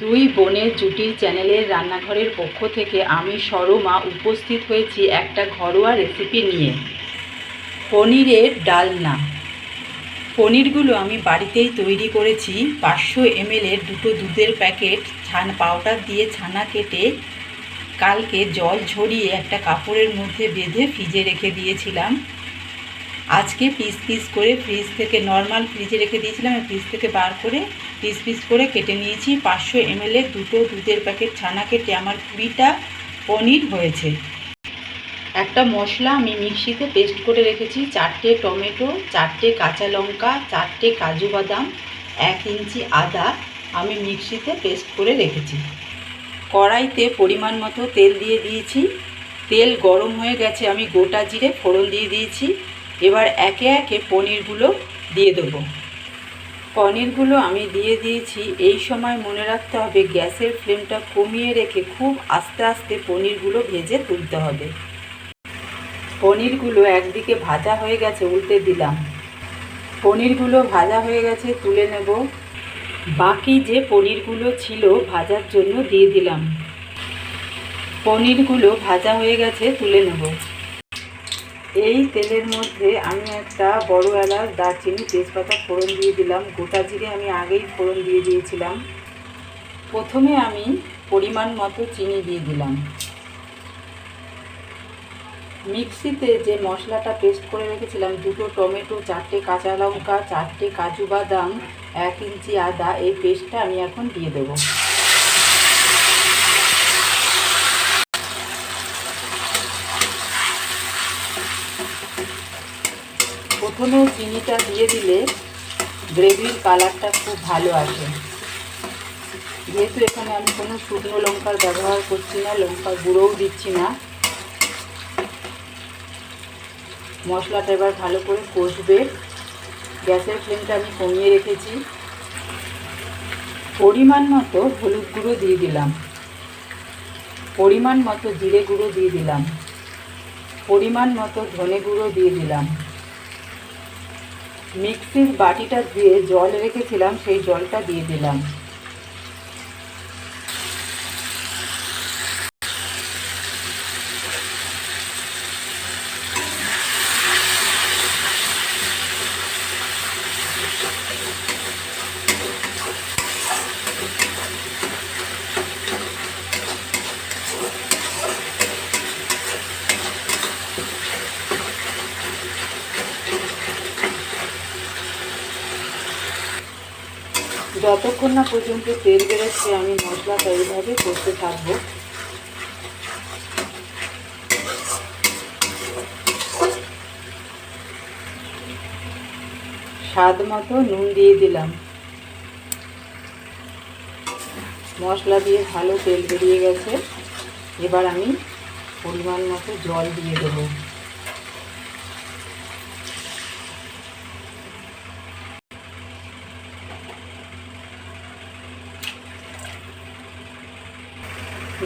দুই বোনের জুটির চ্যানেলের রান্নাঘরের পক্ষ থেকে আমি সরমা উপস্থিত হয়েছি একটা ঘরোয়া রেসিপি নিয়ে। পনিরের ডালনা। পনিরগুলো আমি বাড়িতেই তৈরি করেছি। পাঁচশো এমএলের দুটো দুধের প্যাকেট, ছান পাউডার দিয়ে ছানা কেটে কালকে জল ঝরিয়ে একটা কাপড়ের মধ্যে বেঁধে ফ্রিজে রেখে দিয়েছিলাম। আজকে পিস পিস করে ফ্রিজ থেকে, নর্মাল ফ্রিজে রেখে দিয়েছিলাম ফ্রিজ থেকে বার করে পিস পিস করে কেটে নিয়েছি। পাঁচশো এমএলের দুটো দুধের প্যাকেট ছানা কেটে আমার কুড়িটা পনির হয়েছে। একটা মশলা আমি মিক্সিতে পেস্ট করে রেখেছি। চারটে টমেটো, চারটে কাঁচা লঙ্কা, চারটে কাজু বাদাম, এক ইঞ্চি আদা আমি মিক্সিতে পেস্ট করে রেখেছি। কড়াইতে পরিমাণ মতো তেল দিয়ে দিয়েছি। তেল গরম হয়ে গেছে, আমি গোটা জিরে ফোড়ন দিয়ে দিয়েছি। এবার একে একে পনিরগুলো দিয়ে দেবো। পনিরগুলো আমি দিয়ে দিয়েছি। এই সময় মনে রাখতে হবে গ্যাসের ফ্লেমটা কমিয়ে রেখে খুব আস্তে আস্তে পনিরগুলো ভেজে তুলতে হবে। পনিরগুলো একদিকে ভাজা হয়ে গেছে, উল্টে দিলাম। পনিরগুলো ভাজা হয়ে গেছে, তুলে নেব। বাকি যে পনিরগুলো ছিল ভাজার জন্য দিয়ে দিলাম। পনিরগুলো ভাজা হয়ে গেছে, তুলে নেব। এই তেলের মধ্যে আমি একটা বড় এলাচ, দারচিনি, তেজপাতা ফোড়ন দিয়ে দিলাম। গোটা জিরে আমি আগেই ফোড়ন দিয়ে দিয়েছিলাম। প্রথমে আমি পরিমাণ মতো চিনি দিয়ে দিলাম। মিক্সিতে যে মশলাটা পেস্ট করে রেখেছিলাম, দুটো টমেটো, চারটে কাঁচা লঙ্কা, চারটে কাজু বাদাম, এক ইঞ্চি আদা, এই পেস্টটা আমি এখন দিয়ে দেবো। প্রথমে চিনিটা দিয়ে দিলে গ্রেভির কালারটা খুব ভালো আসে। যেহেতু এখানে আমি কোনো শুকনো লঙ্কার ব্যবহার করছি না লঙ্কার গুঁড়োও দিচ্ছি না। মশলাটা এবার ভালো করে কষবে। গ্যাসের ফ্লেমটা আমি কমিয়ে রেখেছি। পরিমাণ মতো হলুদ গুঁড়ো দিয়ে দিলাম। পরিমাণ মতো জিরে গুঁড়ো দিয়ে দিলাম। পরিমাণ মতো ধনে গুঁড়ো দিয়ে দিলাম। মিক্সির বাটিটা দিয়ে জল রেখেছিলাম সেই জলটা দিয়ে দিলাম। যতক্ষণ না পর্যন্ত তেল বেরোচ্ছে, আমি মশলাটা এইভাবে করতে থাকব। স্বাদ মতো নুন দিয়ে দিলাম। মশলা দিয়ে ভালো তেল বেরিয়ে গেছে। এবার আমি পরিমাণ মতো জল দিয়ে দেবো।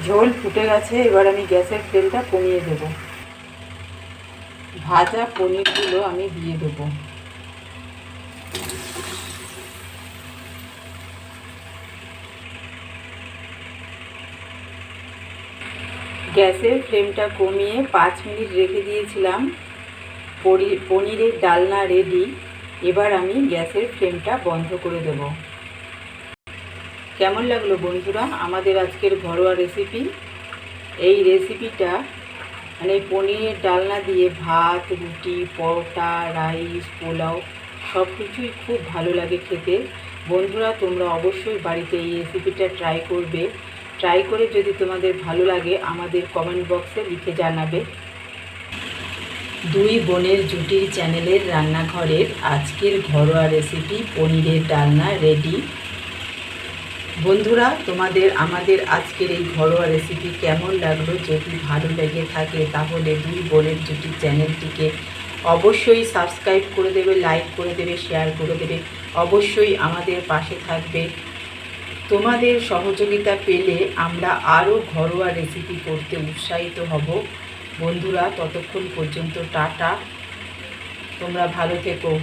ঝোল ফুটে গেছে, এবার আমি গ্যাসের তেলটা কমিয়ে দেব। ভাজা পনিরগুলো আমি দিয়ে দেব। গ্যাসের ফ্লেমটা কমিয়ে পাঁচ মিনিট রেখে দিয়েছিলাম। পনিরের ডালনা রেডি এবার আমি গ্যাসের ফ্লেমটা বন্ধ করে দেবো। কেমন লাগল বন্ধুরা? আমাদের আজকের ঘরোয়া রেসিপি এই রেসিপিটা মানে পনিরের ডালনা দিয়ে ভাত, রুটি, পরোটা রাইস পোলাও সব কিছুই খুব ভালো লাগে খেতে। বন্ধুরা, তোমরা অবশ্যই বাড়িতে এই রেসিপিটা ট্রাই করবে। ট্রাই করে যদি তোমাদের ভালো লাগে, আমাদের কমেন্ট বক্সে লিখে জানাবে। দুই বোনের জুটির চ্যানেলের রান্নাঘরের আজকের ঘরোয়া রেসিপি পনিরের ডালনা রেডি বন্ধুরা, তোমাদের, আমাদের আজকের এই ঘরোয়া রেসিপি কেমন লাগল? যদি ভালো লেগে থাকে, তাহলে দুই বোনের জুটি চ্যানেলটিকে অবশ্যই সাবস্ক্রাইব করে দেবে লাইক করে দেবে শেয়ার করে দেবে। অবশ্যই আমাদের পাশে থাকবে। তোমাদের সহযোগিতা পেলে আমরা আরও ঘরোয়া রেসিপি করতে উৎসাহিত হব। বন্ধুরা, ততক্ষণ পর্যন্ত টাটা। তোমরা ভালো থেকো।